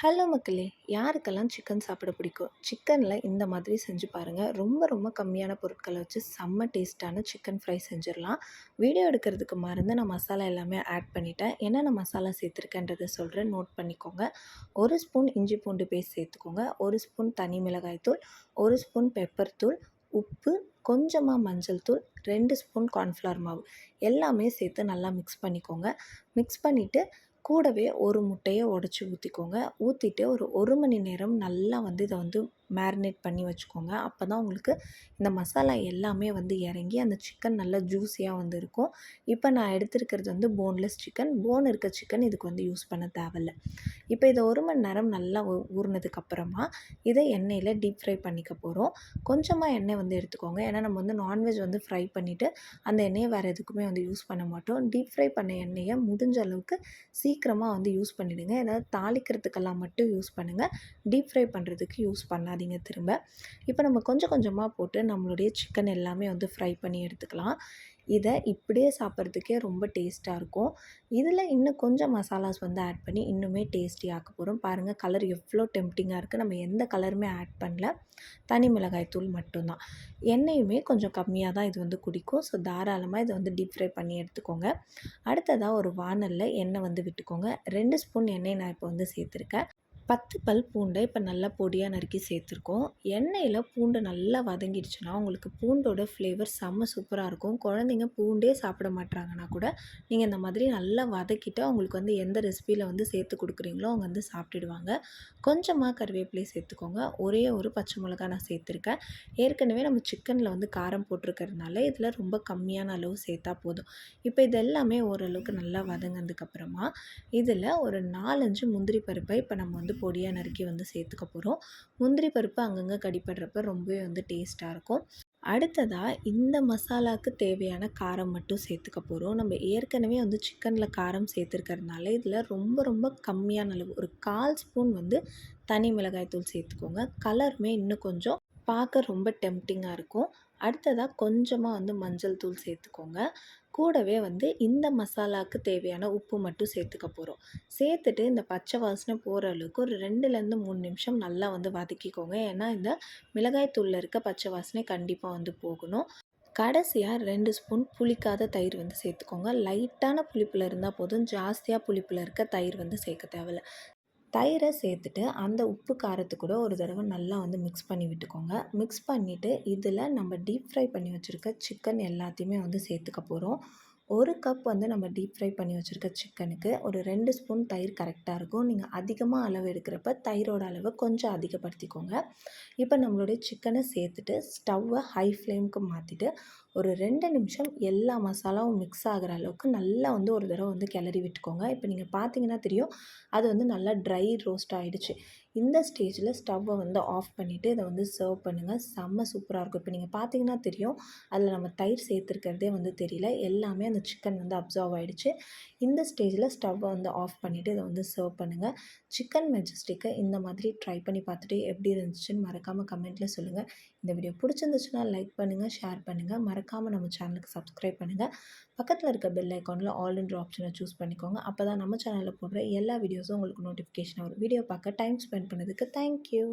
Hello மக்களே யாருக்கெல்லாம் chicken சாப்பிட பிடிக்கும்? சிக்கனில் இந்த மாதிரி செஞ்சு பாருங்கள் ரொம்ப ரொம்ப கம்மியான பொருட்களை வச்சு செம்ம டேஸ்ட்டான சிக்கன் ஃப்ரை செஞ்சிடலாம். வீடியோ எடுக்கிறதுக்கு மருந்து நான் மசாலா எல்லாமே ஆட் பண்ணிட்டேன். என்னென்ன மசாலா சேர்த்துருக்கேன்றதை சொல்கிறேன் நோட் பண்ணிக்கோங்க. ஒரு ஸ்பூன் இஞ்சி பூண்டு பேஸ்ட் சேர்த்துக்கோங்க. ஒரு ஸ்பூன் தனி மிளகாய் தூள் ஒரு ஸ்பூன் பெப்பர் தூள் உப்பு கொஞ்சமாக மஞ்சள் தூள் ரெண்டு ஸ்பூன் கார்ன்ஃப்ளவர் மாவு. எல்லாமே சேர்த்து நல்லா மிக்ஸ் பண்ணிக்கோங்க. மிக்ஸ் பண்ணிவிட்டு கூடவே ஒரு முட்டையை உடச்சி ஊற்றிக்கோங்க ஊற்றிட்டு ஒரு ஒரு மணி நேரம் நல்லா வந்து இதை வந்து மேரினேட் பண்ணி வச்சுக்கோங்க. அப்போ தான் உங்களுக்கு இந்த மசாலா எல்லாமே வந்து இறங்கி அந்த சிக்கன் நல்லா ஜூஸியாக வந்து இருக்கும். இப்போ நான் எடுத்துருக்கிறது வந்து போன்லெஸ் சிக்கன் போன் இருக்க சிக்கன் இதுக்கு வந்து யூஸ் பண்ண தேவையில்ல. இப்போ இதை ஒரு மணி நேரம் நல்லா ஊறினதுக்கப்புறமா இதை எண்ணெயில் டீப் ஃப்ரை பண்ணிக்க போகிறோம் கொஞ்சமாக எண்ணெய் வந்து எடுத்துக்கோங்க. ஏன்னா நம்ம வந்து நான்வெஜ் வந்து ஃப்ரை பண்ணிவிட்டு அந்த எண்ணெயை வேறு எதுக்குமே வந்து யூஸ் பண்ண மாட்டோம். டீப் ஃப்ரை பண்ண எண்ணெயை முடிஞ்ச அளவுக்கு சீக்கிரமாக வந்து யூஸ் பண்ணிவிடுங்க ஏதாவது தாளிக்கிறதுக்கெல்லாம் மட்டும் யூஸ் பண்ணுங்கள் டீப் ஃப்ரை பண்ணுறதுக்கு யூஸ் பண்ணாதீங்க திரும்ப. இப்போ நம்ம கொஞ்சம் கொஞ்சமாக போட்டு நம்மளுடைய சிக்கன் எல்லாமே வந்து ஃப்ரை பண்ணி எடுத்துக்கலாம். இதை இப்படியே சாப்பிட்றதுக்கே ரொம்ப டேஸ்ட்டாக இருக்கும். இதில் இன்னும் கொஞ்சம் மசாலாஸ் வந்து ஆட் பண்ணி இன்னுமே டேஸ்டி ஆக்க போகிறோம் பாருங்கள் கலர் எவ்வளோ டெம்டிங்காக இருக்குது நம்ம எந்த கலருமே ஆட் பண்ணல. தனி மிளகாய் தூள் மட்டும்தான் எண்ணெயுமே கொஞ்சம் கம்மியாக தான் இது வந்து குடிக்கும். ஸோ தாராளமாக இதை வந்து டீப் ஃப்ரை பண்ணி எடுத்துக்கோங்க. அடுத்ததாக ஒரு வானலில் எண்ணெய் வந்து விட்டுக்கோங்க. ரெண்டு ஸ்பூன் எண்ணெய் நான் இப்போ வந்து சேர்த்துருக்கேன். பத்து பல் பூண்டை இப்போ நல்லா பொடியாக நறுக்கி சேர்த்துருக்கோம். எண்ணெயில் பூண்டு நல்லா வதங்கிடுச்சுன்னா உங்களுக்கு பூண்டோட ஃப்ளேவர் செம்ம சூப்பராக இருக்கும். குழந்தைங்க பூண்டே சாப்பிட மாட்டாங்கன்னா கூட நீங்கள் இந்த மாதிரி நல்லா வதக்கிட்டு அவங்களுக்கு வந்து எந்த ரெசிபியில் வந்து சேர்த்து கொடுக்குறீங்களோ அவங்க வந்து சாப்பிட்டுடுவாங்க. கொஞ்சமாக கருவேப்பிலையை சேர்த்துக்கோங்க. ஒரே ஒரு பச்சை மிளகா நான் சேர்த்துருக்கேன். ஏற்கனவே நம்ம சிக்கனில் வந்து காரம் போட்டிருக்கிறதுனால இதில் ரொம்ப கம்மியான அளவு சேர்த்தா போதும். இப்போ இது எல்லாமே ஓரளவுக்கு நல்லா வதங்கினதுக்கப்புறமா இதில் ஒரு நாலஞ்சு முந்திரி பருப்பை இப்போ நம்ம வந்து பொடியாக நறுக்கி வந்து சேர்த்துக்க போகிறோம் முந்திரி பருப்பு அங்கங்கே கடிப்படுறப்ப ரொம்பவே வந்து டேஸ்ட்டாக இருக்கும். அடுத்ததாக இந்த மசாலாவுக்கு தேவையான காரம் மட்டும் சேர்த்துக்க போகிறோம் நம்ம ஏற்கனவே வந்து சிக்கனில் காரம் சேர்த்துருக்கறதுனால இதில் ரொம்ப ரொம்ப கம்மியான அளவு ஒரு கால் ஸ்பூன் வந்து தனி மிளகாய் தூள் சேர்த்துக்கோங்க கலருமே இன்னும் கொஞ்சம் பார்க்க ரொம்ப டெம்டிங்காக இருக்கும். அடுத்ததாக கொஞ்சமாக வந்து மஞ்சள் தூள் சேர்த்துக்கோங்க. கூடவே வந்து இந்த மசாலாவுக்கு தேவையான உப்பு மட்டும் சேர்த்துக்க போகிறோம் சேர்த்துட்டு இந்த பச்சை வாசனை போகிற அளவுக்கு ஒரு ரெண்டுலேருந்து மூணு நிமிஷம் நல்லா வந்து வதக்கிக்கோங்க. ஏன்னா இந்த மிளகாய் தூளில் இருக்க பச்சை வாசனை கண்டிப்பாக வந்து போகணும். கடைசியாக ரெண்டு ஸ்பூன் புளிக்காத தயிர் வந்து சேர்த்துக்கோங்க. லைட்டான புளிப்பில் இருந்தால் போதும். ஜாஸ்தியாக புளிப்பில் இருக்க தயிர் வந்து சேர்க்க தேவையில்ல. தயிரை சேர்த்துட்டு அந்த உப்பு காரத்து கூட ஒரு தடவை நல்லா வந்து மிக்ஸ் பண்ணி விட்டுக்கோங்க. மிக்ஸ் பண்ணிவிட்டு இதில் நம்ம டீப் ஃப்ரை பண்ணி வச்சுருக்க சிக்கன் எல்லாத்தையுமே வந்து சேர்த்துக்க போகிறோம் ஒரு கப் வந்து நம்ம டீப் ஃப்ரை பண்ணி வச்சுருக்க சிக்கனுக்கு ஒரு ரெண்டு ஸ்பூன் தயிர் கரெக்டாக இருக்கும். நீங்கள் அதிகமாக அளவு எடுக்கிறப்ப தயிரோட அளவை கொஞ்சம் அதிகப்படுத்திக்கோங்க. இப்போ நம்மளுடைய சிக்கனை சேர்த்துட்டு ஸ்டவ்வை ஹை ஃப்ளேமுக்கு மாற்றிட்டு ஒரு ரெண்டு நிமிஷம் எல்லா மசாலாவும் மிக்ஸ் ஆகிற அளவுக்கு நல்லா வந்து ஒரு தடவை வந்து கிளறி விட்டுக்கோங்க. இப்போ நீங்கள் பார்த்தீங்கன்னா தெரியும் அது வந்து நல்லா ட்ரை ரோஸ்ட் ஆகிடுச்சு இந்த ஸ்டேஜில் ஸ்டவ்வை வந்து ஆஃப் பண்ணிவிட்டு இதை வந்து சர்வ் பண்ணுங்கள் செம்ம சூப்பராக இருக்கும். இப்போ நீங்கள் பார்த்தீங்கன்னா தெரியும் அதில் நம்ம தயிர் சேர்த்துருக்கிறதே வந்து தெரியல. எல்லாமே அந்த சிக்கன் வந்து அப்சர்வ் ஆகிடுச்சு இந்த ஸ்டேஜில் ஸ்டவ்வை வந்து ஆஃப் பண்ணிவிட்டு இதை வந்து சர்வ் பண்ணுங்கள் சிக்கன் மெஜஸ்டிக்கை இந்த மாதிரி ட்ரை பண்ணி பார்த்துட்டு எப்படி இருந்துச்சுன்னு மறக்காமல் கமெண்ட்டில் சொல்லுங்கள் இந்த வீடியோ பிடிச்சிருந்துச்சுன்னா லைக் பண்ணுங்கள் ஷேர் பண்ணுங்கள் மறக்காமல் நம்ம சேனலுக்கு சப்ஸ்கிரைப் பண்ணுங்கள் பக்கத்தில் இருக்க பெல் ஐக்கானில் ஆல் இன்ட்ரு ஆப்ஷனை சூஸ் பண்ணிக்கோங்க. அப்போ தான் நம்ம சேனலில் போடுற எல்லா வீடியோஸும் உங்களுக்கு நோட்டிஃபிகேஷன் வரும். வீடியோ பார்க்க டைம் ஸ்பெண்ட் பண்ணதுக்கு தேங்க்யூ